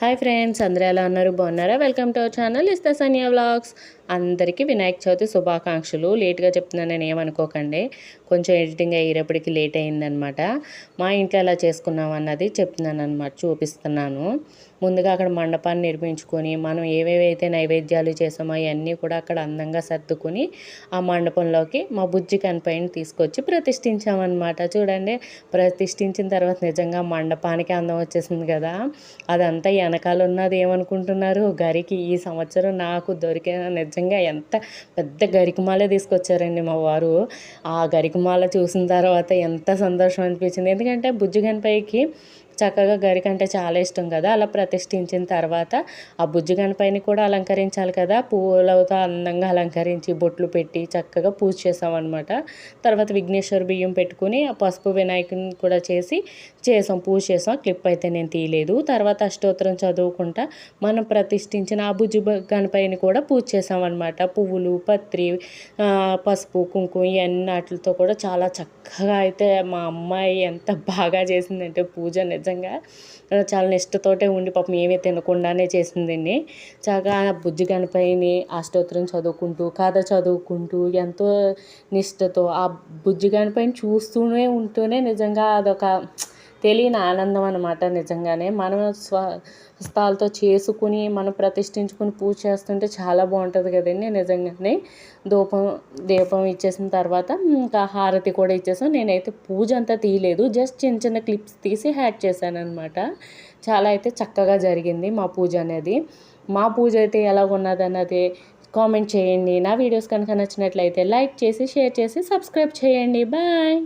Hi friends అందరూ ఎలా ఉన్నారు? బాగున్నారా? వెల్కమ్ టు అవర్ ఛానల్ ఇస్తా సన్యా వ్లాగ్స్. అందరికీ వినాయక చవితి శుభాకాంక్షలు. లేట్గా చెప్తున్నాను నేను ఏమనుకోకండి. కొంచెం ఎడిటింగ్ అయ్యేటప్పటికి లేట్ అయిందనమాట మా ఇంట్లో ఎలా చేసుకున్నాం అన్నది చెప్తున్నాను అనమాట చూపిస్తున్నాను. ముందుగా అక్కడ మండపాన్ని నిర్మించుకొని మనం ఏవేవైతే నైవేద్యాలు చేసామో అవన్నీ కూడా అక్కడ అందంగా సర్దుకుని ఆ మండపంలోకి మా బుజ్జి కనిపైన తీసుకొచ్చి ప్రతిష్ఠించామన్నమాట చూడండి ప్రతిష్ఠించిన తర్వాత నిజంగా మండపానికి అందం వచ్చేసింది కదా. అదంతా వెనకాల ఉన్నది ఏమనుకుంటున్నారు? గరికి ఈ సంవత్సరం నాకు దొరికిన నిజంగా ఎంత పెద్ద గరికమాల తీసుకొచ్చారండి మా వారు. ఆ గరికమాల చూసిన తర్వాత ఎంత సంతోషం అనిపించింది. ఎందుకంటే బుజ్జు గణపతికి చక్కగా గరికంటే చాలా ఇష్టం కదా. అలా ప్రతిష్ఠించిన తర్వాత ఆ బుజ్జిగన్ పైన కూడా అలంకరించాలి కదా. పువ్వులతో అందంగా అలంకరించి బొట్లు పెట్టి చక్కగా పూజ చేసామన్నమాట తర్వాత విఘ్నేశ్వర బియ్యం పెట్టుకుని ఆ పసుపు వినాయకుని కూడా చేసి చేసాం పూజ చేసాం. క్లిప్ అయితే నేను తీయలేదు. తర్వాత అష్టోత్తరం చదువుకుంటా మనం ప్రతిష్ఠించిన ఆ బుజ్జి గణపైన కూడా పూజ చేసామన్నమాట. పువ్వులు పత్రి పసుపు కుంకుమ ఇవన్నీ వాటితో కూడా చాలా చక్కగా అయితే మా అమ్మాయి ఎంత బాగా చేసిందంటే పూజ నిజంగా. చాలా నిష్టతోటే ఉండి పాపం ఏమీ తినకుండానే చేసిందండి. చక్కగా బుజ్జి గణపతిని అష్టోత్తరం చదువుకుంటూ కథ చదువుకుంటూ ఎంతో నిష్టతో ఆ బుజ్జి గణపతిని చూస్తూనే ఉంటూనే నిజంగా అదొక తెలియని ఆనందం అనమాట నిజంగానే. మనం స్వ హస్తాలతో చేసుకుని మనం ప్రతిష్ఠించుకుని పూజ చేస్తుంటే చాలా బాగుంటుంది కదండి నిజంగానే. ధూపం దీపం ఇచ్చేసిన తర్వాత ఇంకా హారతి కూడా ఇచ్చేసాం. నేనైతే పూజ అంతా తీయలేదు. జస్ట్ చిన్న చిన్న క్లిప్స్ తీసి హ్యాడ్ చేశాను అనమాట చాలా అయితే చక్కగా జరిగింది మా పూజ అనేది. మా పూజ అయితే ఎలా ఉన్నది అన్నది కామెంట్ చేయండి. నా వీడియోస్ కనుక నచ్చినట్లయితే లైక్ చేసి షేర్ చేసి సబ్స్క్రైబ్ చేయండి. బాయ్!